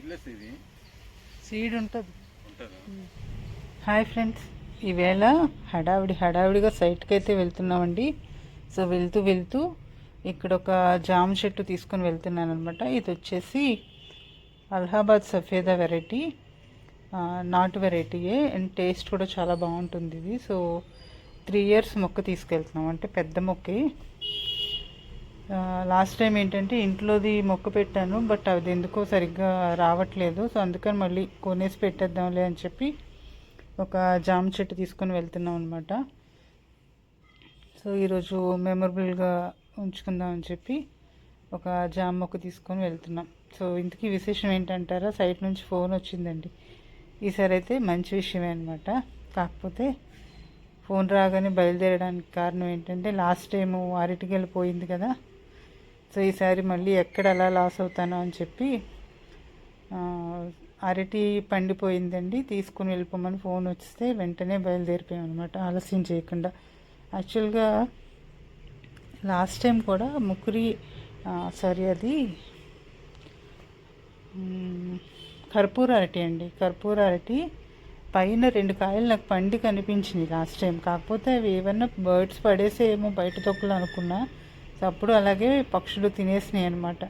Seedless ఇది? Seed ఉంటుంది. ఉంటుందా? హాయ్ ఫ్రెండ్స్ ఈవేళ హడావిడి హడావిడిగా సైట్కి అయితే వెళ్తున్నామండి. సో వెళ్తూ వెళ్తూ ఇక్కడ ఒక జామ చెట్టు తీసుకొని వెళ్తున్నాను అనమాట ఇది వచ్చేసి అలహాబాద్ సఫేదా వెరైటీ నాటు వెరైటీయే. అండ్ టేస్ట్ కూడా చాలా బాగుంటుంది ఇది. సో త్రీ ఇయర్స్ మొక్క తీసుకెళ్తున్నాం. అంటే పెద్ద మొక్కే. లాస్ట్ టైం ఏంటంటే ఇంట్లోది మొక్క పెట్టాను బట్ అది ఎందుకో సరిగ్గా రావట్లేదు. సో అందుకని మళ్ళీ కొనేసి పెట్టేద్దాంలే అని చెప్పి ఒక జామ చెట్టు తీసుకొని వెళ్తున్నాం అనమాట సో ఈరోజు మెమొరబుల్గా ఉంచుకుందాం అని చెప్పి ఒక జామ మొక్క తీసుకొని వెళ్తున్నాం. సో ఇంతకీ విశేషం ఏంటంటారా? సైట్ నుంచి ఫోన్ వచ్చిందండి. ఈసారి అయితే మంచి విషయమే అనమాట కాకపోతే ఫోన్ రాగానే బయలుదేరడానికి కారణం ఏంటంటే లాస్ట్ టైము అరటికెళ్ళిపోయింది కదా. సో ఈసారి మళ్ళీ ఎక్కడ అలా లాస్ అవుతానో అని చెప్పి అరటి పండిపోయిందండి. తీసుకుని వెళ్ళిపోమని ఫోన్ వస్తే వెంటనే బయలుదేరిపోయాం అనమాట ఆలస్యం చేయకుండా. యాక్చువల్గా లాస్ట్ టైం కూడా ముకురి సారీ అది కర్పూర అరటి అండి. కర్పూర అరటి పైన రెండు కాయలు నాకు పండి కనిపించింది లాస్ట్ టైం. కాకపోతే అవి ఏమన్నా బర్డ్స్ పడేసేమో బయట తొక్కులు అనుకున్నా. సో అప్పుడు అలాగే పక్షులు తినేసినాయి అనమాట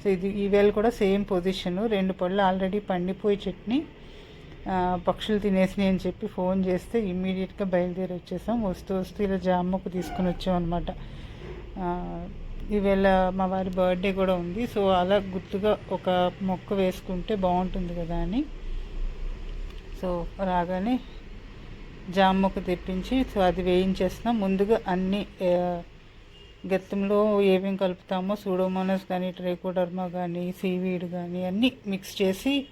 సో ఇది ఈవేళ కూడా సేమ్ పొజిషను. రెండు పళ్ళు ఆల్రెడీ పండిపోయి చట్నీ. పక్షులు తినేసినాయి అని చెప్పి ఫోన్ చేస్తే ఇమ్మీడియట్గా బయలుదేరి వచ్చేసాం. వస్తూ వస్తూ ఇలా జామ్మకు తీసుకుని వచ్చాం అనమాట ఈవేళ మా వారి బర్త్డే కూడా ఉంది. సో అలా గుర్తుగా ఒక మొక్క వేసుకుంటే బాగుంటుంది కదా అని. సో రాగానే జామ తెప్పించి సో అది వేయించేస్తున్నాం. ముందుగా అన్ని గెత్తంలో ఏమేమి కలుపుతామో సూడోమోనస్ కానీ ట్రైకోడర్మా కానీ సీవీడ్ కానీ అన్నీ మిక్స్ చేసి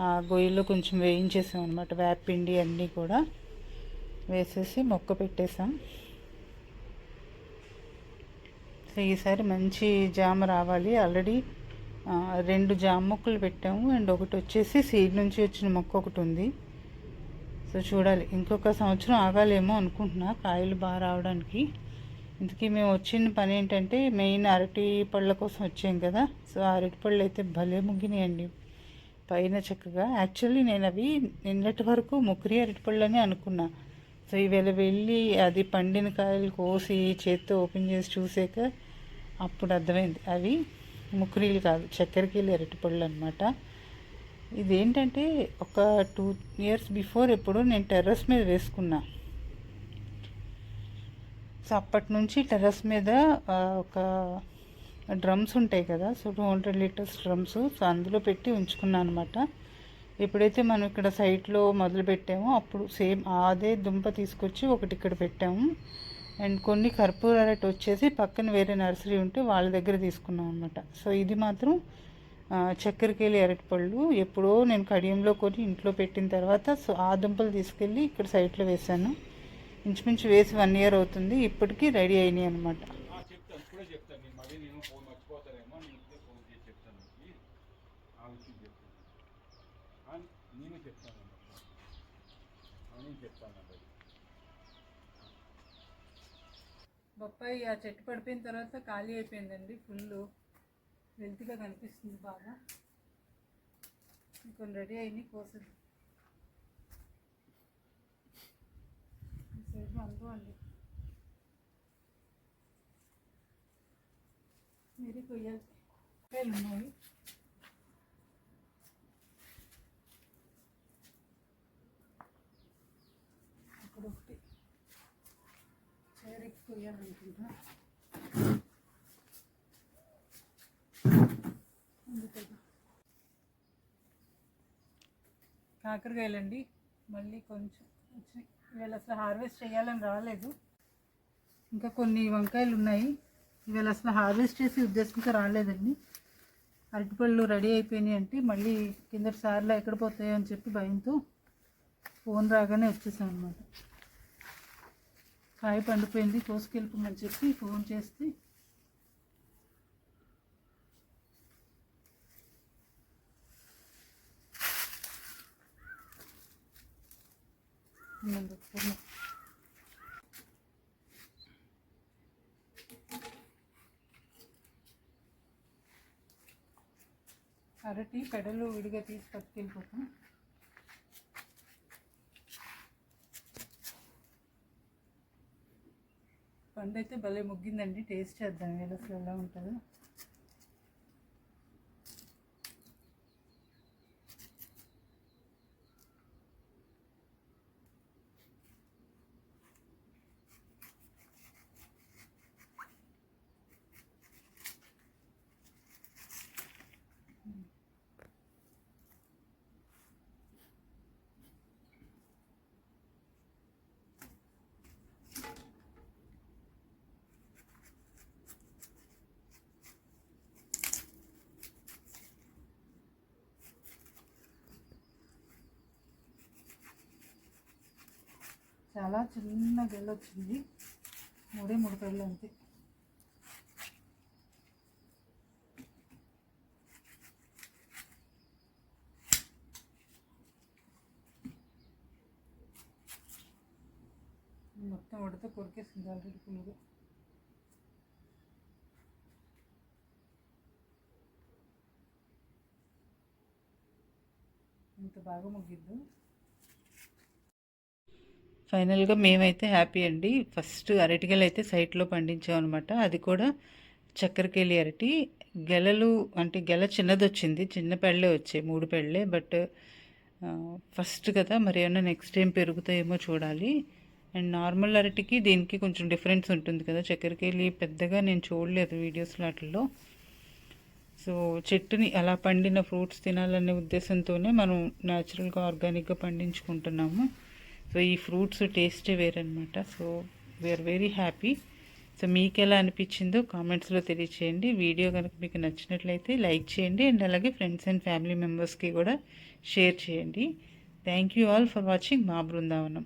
ఆ గొయ్యిలో కొంచెం వేయించేసాం అనమాట వేపిండి అన్నీ కూడా వేసేసి మొక్క పెట్టేసాం. సో ఈసారి మంచి జామ రావాలి. ఆల్రెడీ రెండు జామ మొక్కలు పెట్టాము. అండ్ ఒకటి వచ్చేసి సీడ్ నుంచి వచ్చిన మొక్క ఒకటి ఉంది. సో చూడాలి. ఇంకొక సంవత్సరం ఆగాలేమో అనుకుంటున్నా కాయలు బాగా రావడానికి. ఇంతకీ మేము వచ్చిన పని ఏంటంటే మెయిన్ అరటి పళ్ళ కోసం వచ్చాం కదా సో అరటి పళ్ళు అయితే భలే ముగ్గినాయండి. పైన చక్కగా యాక్చువల్లీ నేను అవి నిన్నటి వరకు ముక్కిరి అని అనుకున్నా. సో ఈవేళ వెళ్ళి అది పండిన కాయలు కోసి చేత్తో ఓపెన్ చేసి చూసాక అప్పుడు అర్థమైంది. అవి ముక్కిరీలు కాదు చక్కెరకేళి అరటిపళ్ళు అనమాట ఇదేంటంటే ఒక టూ ఇయర్స్ బిఫోర్ ఎప్పుడు నేను టెర్రస్ మీద వేసుకున్నా. సో అప్పటి నుంచి టెర్రస్ మీద ఒక డ్రమ్స్ ఉంటాయి కదా so two hundred litres drums. So అందులో పెట్టి ఉంచుకున్నాను అనమాట ఎప్పుడైతే మనం ఇక్కడ సైట్లో మొదలు పెట్టామో అప్పుడు సేమ్ అదే దుంప తీసుకొచ్చి ఒకటి ఇక్కడ పెట్టాము. అండ్ కొన్ని కర్పూర అరటి వచ్చేసి పక్కన వేరే నర్సరీ ఉంటే వాళ్ళ దగ్గర తీసుకున్నాం అనమాట సో ఇది మాత్రం చక్కెరకేళి అరటిపళ్ళు ఎప్పుడో నేను కడియంలో కొని ఇంట్లో పెట్టిన తర్వాత సో ఆ దుంపలు తీసుకెళ్ళి ఇక్కడ సైట్లో వేశాను. ఇంచుమించు వేసి వన్ ఇయర్ అవుతుంది. ఇప్పటికీ రెడీ అయినాయి అనమాట బొప్పాయి ఆ చెట్టు పడిపోయిన తర్వాత ఖాళీ అయిపోయిందండి ఫుల్ వెల్తిగా కనిపిస్తుంది బాగా. కొన్ని రెడీ అయినాయి కోసలు చేసి సైజు మీరు కొయ్యాలి ఉన్నాయి? అక్కడ ఒకటి. చేరికి కొయ్యాలనుకుంటా కాకరకాయలండి. మళ్ళీ కొంచెం వచ్చినాయి. ఇవాళ అసలు హార్వెస్ట్ చేయాలని రాలేదు. ఇంకా కొన్ని వంకాయలు ఉన్నాయి. ఇవాళ అసలు హార్వెస్ట్ చేసి ఉద్దేశంతో రాలేదండి. అరటిపళ్ళు రెడీ అయిపోయినాయి అంటే మళ్ళీ కిందటి సార్లు ఎక్కడ పోతాయో అని చెప్పి భయంతో ఫోన్ రాగానే వచ్చేసాం అనమాట కాయ పండిపోయింది కోసుకెళ్ళిపోమని చెప్పి ఫోన్ చేస్తే ఉండండి ఒకసారి. అరటి పెడలు విడిగా తీసి పట్టుకెళ్ళిపోతాం పండు అయితే భలే ముగ్గిందండి టేస్ట్ చేద్దాం వేలసలు అసలు ఎలా ఉంటుందో చాలా చిన్న గెల్ వచ్చింది మూడే మూడు కళ్ళు అంతే. మొత్తం ఉడత కొరికేసింది ఆల్రెడీ పులుగు ఇంత బాగా ముగ్గిద్దు. ఫైనల్గా మేమైతే హ్యాపీ అండి. ఫస్ట్ అరటిగెలు అయితే సైట్లో పండించాం అనమాట అది కూడా చక్కెరకేళి అరటి. గెలలు అంటే గెల చిన్నది వచ్చింది చిన్న పెళ్ళే వచ్చాయి. మూడు పెళ్ళే. బట్ ఫస్ట్ కదా మరి ఏమైనా నెక్స్ట్ టైం పెరుగుతాయేమో చూడాలి. అండ్ నార్మల్ అరటికి దీనికి కొంచెం డిఫరెన్స్ ఉంటుంది కదా. చక్కెరకేళి పెద్దగా నేను చూడలేదు వీడియోస్ వాటిల్లో. సో చెట్టుని అలా పండిన ఫ్రూట్స్ తినాలనే ఉద్దేశంతోనే మనం న్యాచురల్గా ఆర్గానిక్గా పండించుకుంటున్నాము. సో ఈ ఫ్రూట్స్ టేస్టే వేరనమాట so we are very happy so మీకు ఎలా అనిపించిందో కామెంట్స్లో తెలియచేయండి. వీడియో కనుక మీకు నచ్చినట్లయితే లైక్ చేయండి అండ్ అలాగే ఫ్రెండ్స్ అండ్ ఫ్యామిలీ మెంబర్స్కి కూడా షేర్ చేయండి. Thank you all for watching మా బృందావనం.